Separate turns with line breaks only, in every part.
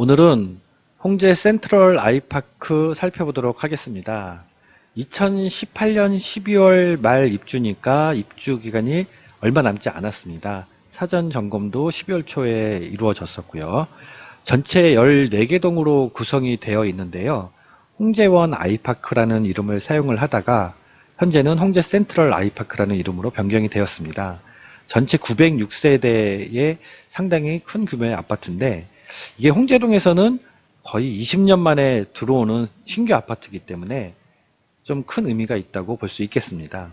오늘은 홍제 센트럴 아이파크 살펴보도록 하겠습니다. 2018년 12월 말 입주니까 입주 기간이 얼마 남지 않았습니다. 사전 점검도 12월 초에 이루어졌었고요. 전체 14개 동으로 구성이 되어 있는데요. 홍제원 아이파크라는 이름을 사용을 하다가 현재는 홍제 센트럴 아이파크라는 이름으로 변경이 되었습니다. 전체 906세대의 상당히 큰 규모의 아파트인데 이게 홍제동에서는 거의 20년 만에 들어오는 신규 아파트이기 때문에 좀 큰 의미가 있다고 볼 수 있겠습니다.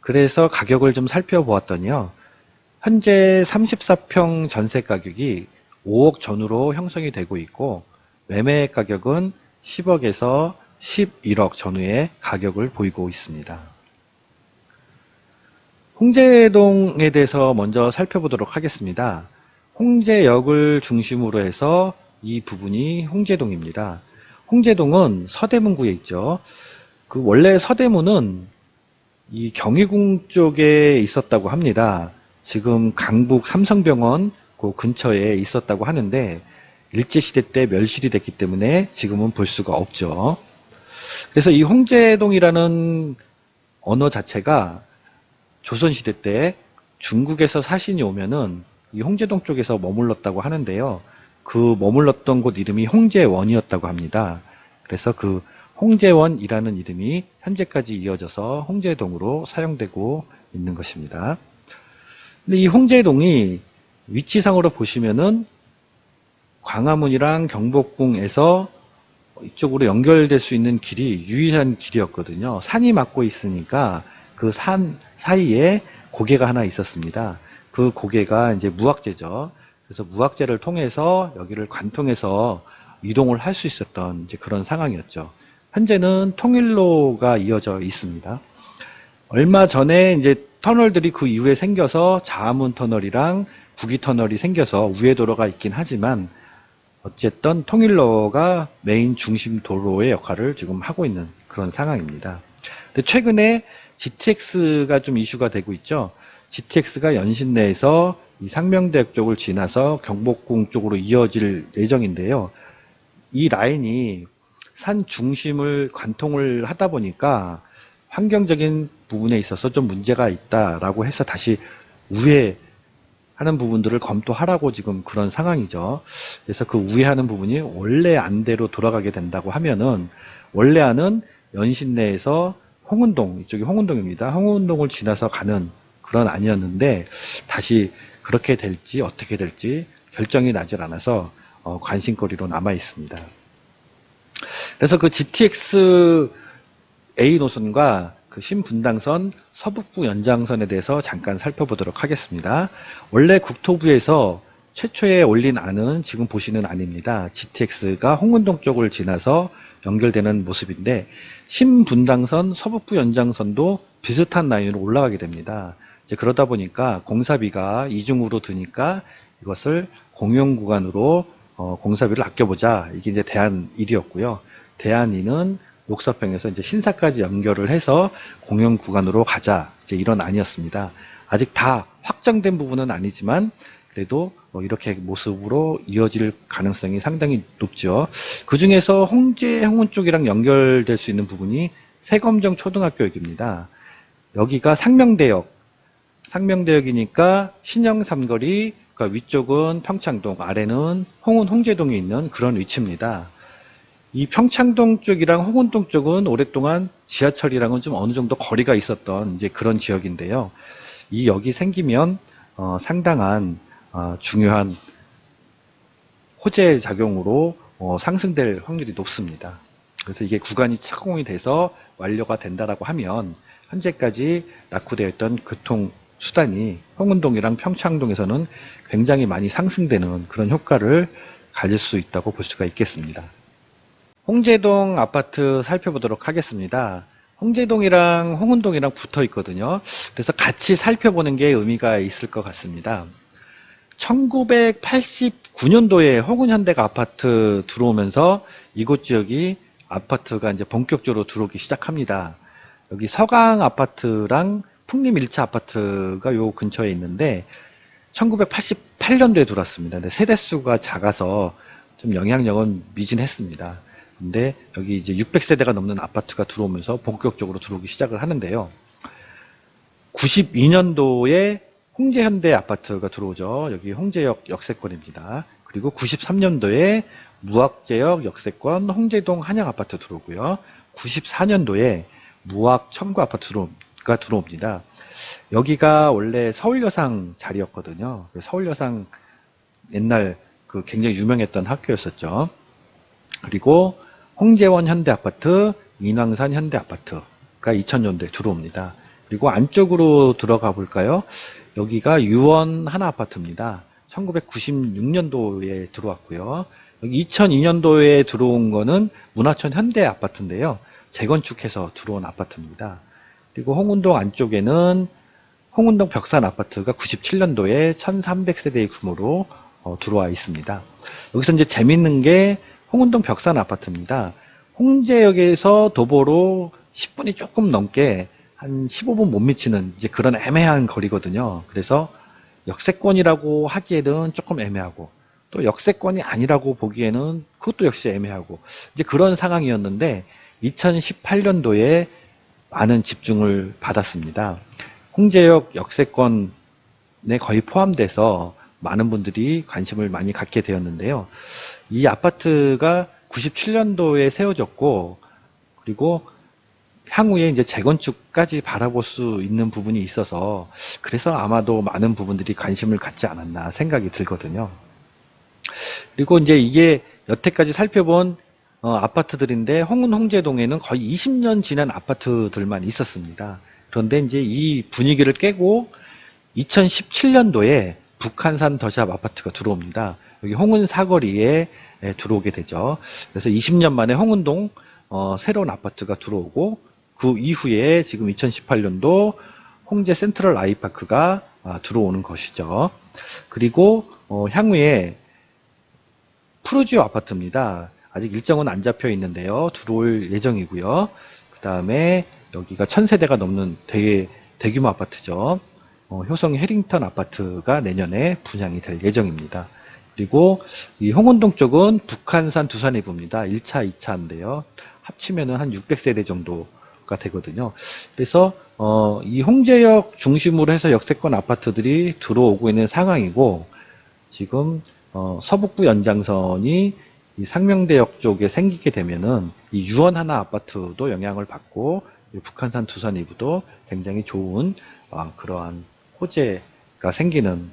그래서 가격을 좀 살펴보았더니요. 현재 34평 전세 가격이 5억 전후로 형성이 되고 있고 매매 가격은 10억에서 11억 전후의 가격을 보이고 있습니다. 홍제동에 대해서 먼저 살펴보도록 하겠습니다. 홍제역을 중심으로 해서 이 부분이 홍제동입니다. 홍제동은 서대문구에 있죠. 그 원래 서대문은 이 경희궁 쪽에 있었다고 합니다. 지금 강북 삼성병원 그 근처에 있었다고 하는데 일제시대 때 멸실이 됐기 때문에 지금은 볼 수가 없죠. 그래서 이 홍제동이라는 언어 자체가 조선시대 때 중국에서 사신이 오면은 이 홍제동 쪽에서 머물렀다고 하는데요. 그 머물렀던 곳 이름이 홍제원이었다고 합니다. 그래서 그 홍제원이라는 이름이 현재까지 이어져서 홍제동으로 사용되고 있는 것입니다. 근데 이 홍제동이 위치상으로 보시면은 광화문이랑 경복궁에서 이쪽으로 연결될 수 있는 길이 유일한 길이었거든요. 산이 막고 있으니까 그 산 사이에 고개가 하나 있었습니다. 그 고개가 이제 무학재죠. 그래서 무학재를 통해서 여기를 관통해서 이동을 할 수 있었던 이제 그런 상황이었죠. 현재는 통일로가 이어져 있습니다. 얼마 전에 이제 터널들이 그 이후에 생겨서 자아문 터널이랑 구기 터널이 생겨서 우회 도로가 있긴 하지만 어쨌든 통일로가 메인 중심 도로의 역할을 지금 하고 있는 그런 상황입니다. 근데 최근에 GTX가 좀 이슈가 되고 있죠. GTX가 연신 내에서 이 상명대역 쪽을 지나서 경복궁 쪽으로 이어질 예정인데요. 이 라인이 산 중심을 관통을 하다 보니까 환경적인 부분에 있어서 좀 문제가 있다라고 해서 다시 우회하는 부분들을 검토하라고 지금 그런 상황이죠. 그래서 그 우회하는 부분이 원래 안대로 돌아가게 된다고 하면은 원래 안은 연신 내에서 홍은동 이쪽이 홍은동입니다. 홍은동을 지나서 가는 그런 안이었는데 다시 그렇게 될지 어떻게 될지 결정이 나질 않아서 어, 관심거리로 남아 있습니다. 그래서 그 GTX A 노선과 그 신분당선 서북부 연장선에 대해서 잠깐 살펴보도록 하겠습니다. 원래 국토부에서 최초에 올린 안은 지금 보시는 안입니다. GTX가 홍은동 쪽을 지나서 연결되는 모습인데 신분당선 서북부 연장선도 비슷한 라인으로 올라가게 됩니다. 이제 그러다 보니까 공사비가 이중으로 드니까 이것을 공용 구간으로 어, 공사비를 아껴보자. 이게 이제 대안 1이었고요. 대안 2는 녹사평에서 이제 신사까지 연결을 해서 공용 구간으로 가자. 이제 이런 안이었습니다. 아직 다 확정된 부분은 아니지만 그래도 뭐 이렇게 모습으로 이어질 가능성이 상당히 높죠. 그 중에서 홍제 홍은 쪽이랑 연결될 수 있는 부분이 세검정 초등학교역입니다. 여기가 상명대역, 상명대역이니까 신영 삼거리, 그러니까 위쪽은 평창동, 아래는 홍은 홍제동에 있는 그런 위치입니다. 이 평창동 쪽이랑 홍은동 쪽은 오랫동안 지하철이랑은 좀 어느 정도 거리가 있었던 이제 그런 지역인데요. 이 역이 생기면 어, 상당한 어, 중요한 호재 작용으로 어, 상승될 확률이 높습니다. 그래서 이게 구간이 착공이 돼서 완료가 된다라고 하면 현재까지 낙후되어 있던 교통 수단이 홍은동이랑 평창동에서는 굉장히 많이 상승되는 그런 효과를 가질 수 있다고 볼 수가 있겠습니다. 홍제동 아파트 살펴보도록 하겠습니다. 홍제동이랑 홍은동이랑 붙어 있거든요. 그래서 같이 살펴보는 게 의미가 있을 것 같습니다. 1989년도에 홍은현대가 아파트 들어오면서 이곳 지역이 아파트가 이제 본격적으로 들어오기 시작합니다. 여기 서강 아파트랑 풍림 1차 아파트가 요 근처에 있는데 1988년도에 들어왔습니다. 근데 세대 수가 작아서 좀 영향력은 미진했습니다. 근데 여기 이제 600세대가 넘는 아파트가 들어오면서 본격적으로 들어오기 시작을 하는데요. 92년도에 홍제현대 아파트가 들어오죠. 여기 홍제역 역세권입니다. 그리고 93년도에 무학제역 역세권 홍제동 한양 아파트 들어오고요. 94년도에 무학 첨구 아파트 가 들어옵니다. 여기가 원래 서울여상 자리였거든요. 서울여상 옛날 그 굉장히 유명했던 학교였었죠. 그리고 홍제원 현대아파트, 인왕산 현대아파트가 2000년도에 들어옵니다. 그리고 안쪽으로 들어가 볼까요? 여기가 유원 하나아파트입니다. 1996년도에 들어왔고요. 여기 2002년도에 들어온 거는 문화촌 현대아파트인데요. 재건축해서 들어온 아파트입니다. 그리고 홍운동 안쪽에는 홍운동 벽산 아파트가 97년도에 1300세대의 규모로 어, 들어와 있습니다. 여기서 이제 재밌는 게 홍운동 벽산 아파트입니다. 홍제역에서 도보로 10분이 조금 넘게 한 15분 못 미치는 이제 그런 애매한 거리거든요. 그래서 역세권이라고 하기에는 조금 애매하고 또 역세권이 아니라고 보기에는 그것도 역시 애매하고 이제 그런 상황이었는데 2018년도에 많은 집중을 받았습니다. 홍제역 역세권에 거의 포함돼서 많은 분들이 관심을 많이 갖게 되었는데요. 이 아파트가 97년도에 세워졌고 그리고 향후에 이제 재건축까지 바라볼 수 있는 부분이 있어서 그래서 아마도 많은 부분들이 관심을 갖지 않았나 생각이 들거든요. 그리고 이제 이게 여태까지 살펴본 어, 아파트들인데 홍은 홍제동에는 거의 20년 지난 아파트들만 있었습니다. 그런데 이제 이 분위기를 깨고 2017년도에 북한산 더샵 아파트가 들어옵니다. 여기 홍은 사거리에 예, 들어오게 되죠. 그래서 20년 만에 홍은동 어, 새로운 아파트가 들어오고 그 이후에 지금 2018년도 홍제 센트럴 아이파크가 아, 들어오는 것이죠. 그리고 어, 향후에 푸르지오 아파트입니다. 아직 일정은 안 잡혀 있는데요. 들어올 예정이고요. 그 다음에 여기가 천세대가 넘는 되게 대규모 아파트죠. 어, 효성 해링턴 아파트가 내년에 분양이 될 예정입니다. 그리고 이 홍은동 쪽은 북한산 두산이부입니다. 1차, 2차인데요. 합치면은 한 600세대 정도가 되거든요. 그래서 어, 이 홍제역 중심으로 해서 역세권 아파트들이 들어오고 있는 상황이고 지금 어, 서북부 연장선이 이 상명대역 쪽에 생기게 되면은 이 유원 하나 아파트도 영향을 받고 이 북한산 두산 이부도 굉장히 좋은 어, 그러한 호재가 생기는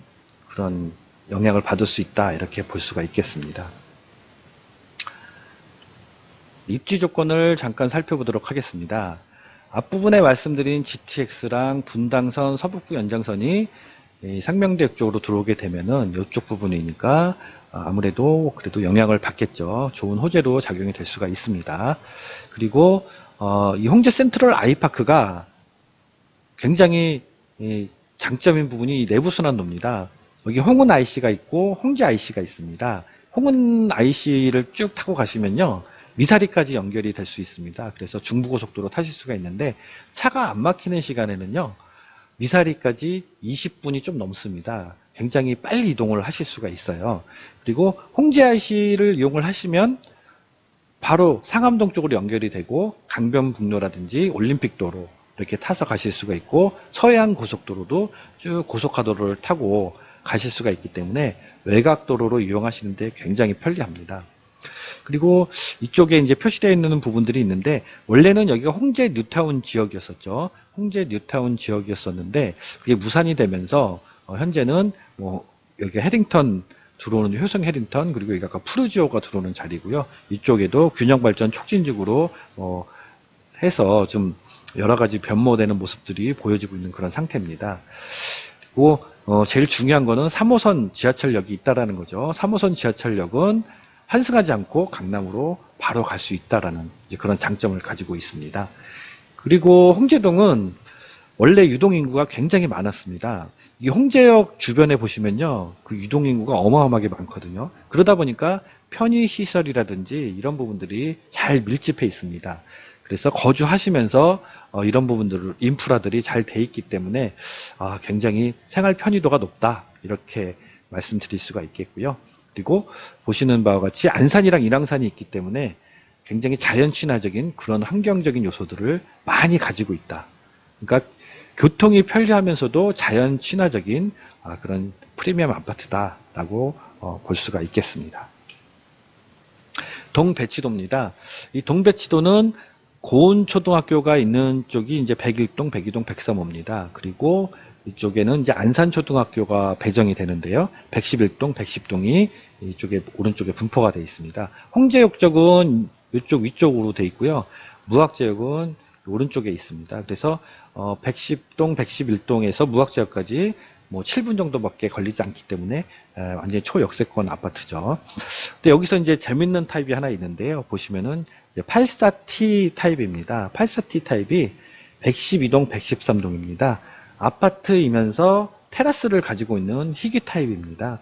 그런 영향을 받을 수 있다 이렇게 볼 수가 있겠습니다. 입지 조건을 잠깐 살펴보도록 하겠습니다. 앞부분에 말씀드린 GTX랑 분당선 서북부 연장선이 상명대역 쪽으로 들어오게 되면은 이쪽 부분이니까 아무래도 그래도 영향을 받겠죠. 좋은 호재로 작용이 될 수가 있습니다. 그리고 어, 이 홍제 센트럴 아이파크가 굉장히 장점인 부분이 내부 순환도입니다. 여기 홍은 IC가 있고 홍제 IC가 있습니다. 홍은 IC를 쭉 타고 가시면요. 미사리까지 연결이 될 수 있습니다. 그래서 중부고속도로 타실 수가 있는데 차가 안 막히는 시간에는요. 미사리까지 20분이 좀 넘습니다. 굉장히 빨리 이동을 하실 수가 있어요. 그리고 홍제 IC를 이용을 하시면 바로 상암동 쪽으로 연결이 되고 강변북로라든지 올림픽도로 이렇게 타서 가실 수가 있고 서해안 고속도로도 쭉 고속화도로를 타고 가실 수가 있기 때문에 외곽도로로 이용하시는데 굉장히 편리합니다. 그리고 이쪽에 이제 표시되어 있는 부분들이 있는데 원래는 여기가 홍제 뉴타운 지역이었었죠. 홍제 뉴타운 지역이었었는데 그게 무산이 되면서 어, 현재는 뭐 여기 헤링턴 들어오는 효성 헤링턴 그리고 여기가 아까 푸르지오가 들어오는 자리고요. 이쪽에도 균형 발전 촉진적으로 어, 해서 좀 여러 가지 변모되는 모습들이 보여지고 있는 그런 상태입니다. 그리고 어, 제일 중요한 거는 3호선 지하철역이 있다라는 거죠. 3호선 지하철역은 환승하지 않고 강남으로 바로 갈 수 있다라는 그런 장점을 가지고 있습니다. 그리고 홍제동은 원래 유동인구가 굉장히 많았습니다. 이 홍제역 주변에 보시면요. 그 유동인구가 어마어마하게 많거든요. 그러다 보니까 편의시설이라든지 이런 부분들이 잘 밀집해 있습니다. 그래서 거주하시면서 어, 이런 부분들, 인프라들이 잘 돼 있기 때문에 아, 굉장히 생활 편의도가 높다. 이렇게 말씀드릴 수가 있겠고요. 그리고 보시는 바와 같이 안산이랑 인왕산이 있기 때문에 굉장히 자연 친화적인 그런 환경적인 요소들을 많이 가지고 있다. 그러니까 교통이 편리하면서도 자연 친화적인 아, 그런 프리미엄 아파트다라고 어, 볼 수가 있겠습니다. 동배치도입니다. 이 동배치도는 고운 초등학교가 있는 쪽이 이제 101동, 102동, 103호입니다. 그리고 이쪽에는 이제 안산초등학교가 배정이 되는데요. 111동, 110동이 이쪽에 오른쪽에 분포가 되어 있습니다. 홍제역 쪽은 이쪽 위쪽으로 되어 있고요. 무학제역은 오른쪽에 있습니다. 그래서 어 110동, 111동에서 무학제역까지 뭐 7분 정도밖에 걸리지 않기 때문에 에, 완전히 초역세권 아파트죠. 근데 여기서 이제 재밌는 타입이 하나 있는데요. 보시면은 84T 타입입니다. 84T 타입이 112동, 113동입니다. 아파트이면서 테라스를 가지고 있는 희귀 타입입니다.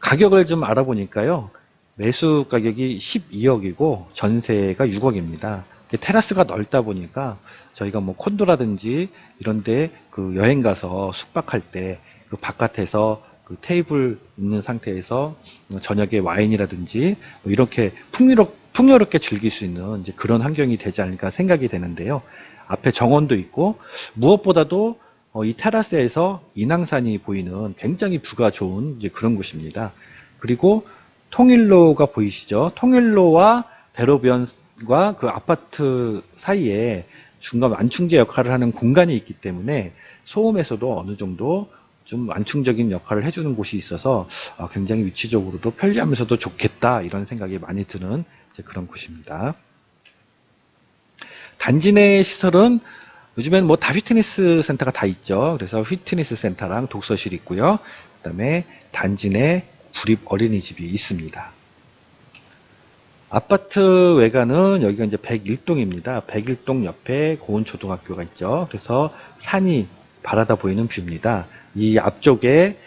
가격을 좀 알아보니까요. 매수 가격이 12억이고 전세가 6억입니다. 테라스가 넓다 보니까 저희가 뭐 콘도라든지 이런데 그 여행 가서 숙박할 때 그 바깥에서 그 테이블 있는 상태에서 저녁에 와인이라든지 뭐 이렇게 풍요롭, 풍요롭게 즐길 수 있는 이제 그런 환경이 되지 않을까 생각이 되는데요. 앞에 정원도 있고 무엇보다도 어, 이 테라스에서 인왕산이 보이는 굉장히 뷰가 좋은 이제 그런 곳입니다. 그리고 통일로가 보이시죠? 통일로와 대로변과 그 아파트 사이에 중간 완충제 역할을 하는 공간이 있기 때문에 소음에서도 어느 정도 좀 완충적인 역할을 해주는 곳이 있어서 어, 굉장히 위치적으로도 편리하면서도 좋겠다 이런 생각이 많이 드는 그런 곳입니다. 단지 내 시설은 요즘엔 뭐 다 휘트니스 센터가 다 있죠. 그래서 휘트니스 센터랑 독서실 있고요. 그 다음에 단지 내 구립 어린이집이 있습니다. 아파트 외관은 여기가 이제 101동입니다. 101동 옆에 고은초등학교가 있죠. 그래서 산이 바라다 보이는 뷰입니다. 이 앞쪽에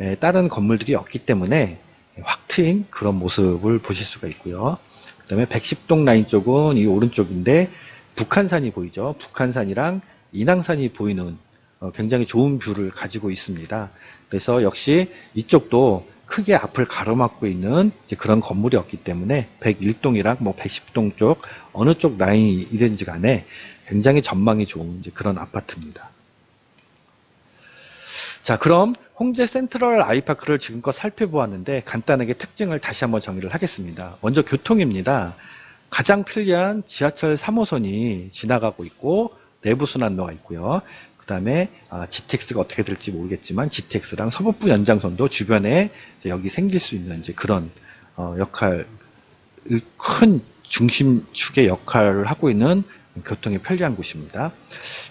에, 다른 건물들이 없기 때문에 확 트인 그런 모습을 보실 수가 있고요. 그 다음에 110동 라인 쪽은 이 오른쪽인데 북한산이 보이죠. 북한산이랑 인왕산이 보이는 어, 굉장히 좋은 뷰를 가지고 있습니다. 그래서 역시 이쪽도 크게 앞을 가로막고 있는 그런 건물이 없기 때문에 101동이랑 뭐 110동 쪽 어느 쪽 라인이 이든지 간에 굉장히 전망이 좋은 그런 아파트입니다. 자, 그럼 홍제 센트럴 아이파크를 지금껏 살펴보았는데 간단하게 특징을 다시 한번 정리를 하겠습니다. 먼저 교통입니다. 가장 편리한 지하철 3호선이 지나가고 있고 내부 순환로가 있고요. 그 다음에 아, GTX가 어떻게 될지 모르겠지만 GTX랑 서북부 연장선도 주변에 여기 생길 수 있는 이제 그런 어, 역할 큰 중심축의 역할을 하고 있는 교통이 편리한 곳입니다.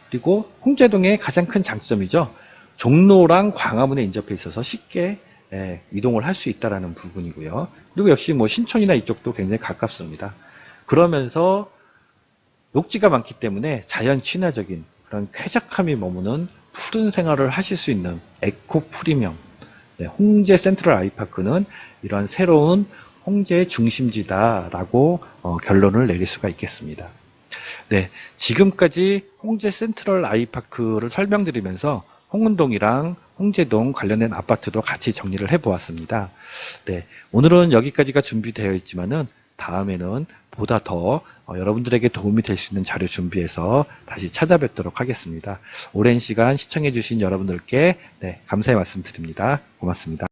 그리고 홍제동의 가장 큰 장점이죠. 종로랑 광화문에 인접해 있어서 쉽게 예, 이동을 할 수 있다라는 부분이고요. 그리고 역시 뭐 신촌이나 이쪽도 굉장히 가깝습니다. 그러면서 녹지가 많기 때문에 자연 친화적인 그런 쾌적함이 머무는 푸른 생활을 하실 수 있는 에코 프리미엄 네, 홍제 센트럴 아이파크는 이러한 새로운 홍제 중심지다라고 어, 결론을 내릴 수가 있겠습니다. 네, 지금까지 홍제 센트럴 아이파크를 설명드리면서 홍은동이랑 홍제동 관련된 아파트도 같이 정리를 해보았습니다. 네, 오늘은 여기까지가 준비되어 있지만은 다음에는 보다 더 어, 여러분들에게 도움이 될 수 있는 자료 준비해서 다시 찾아뵙도록 하겠습니다. 오랜 시간 시청해주신 여러분들께 네, 감사의 말씀 드립니다. 고맙습니다.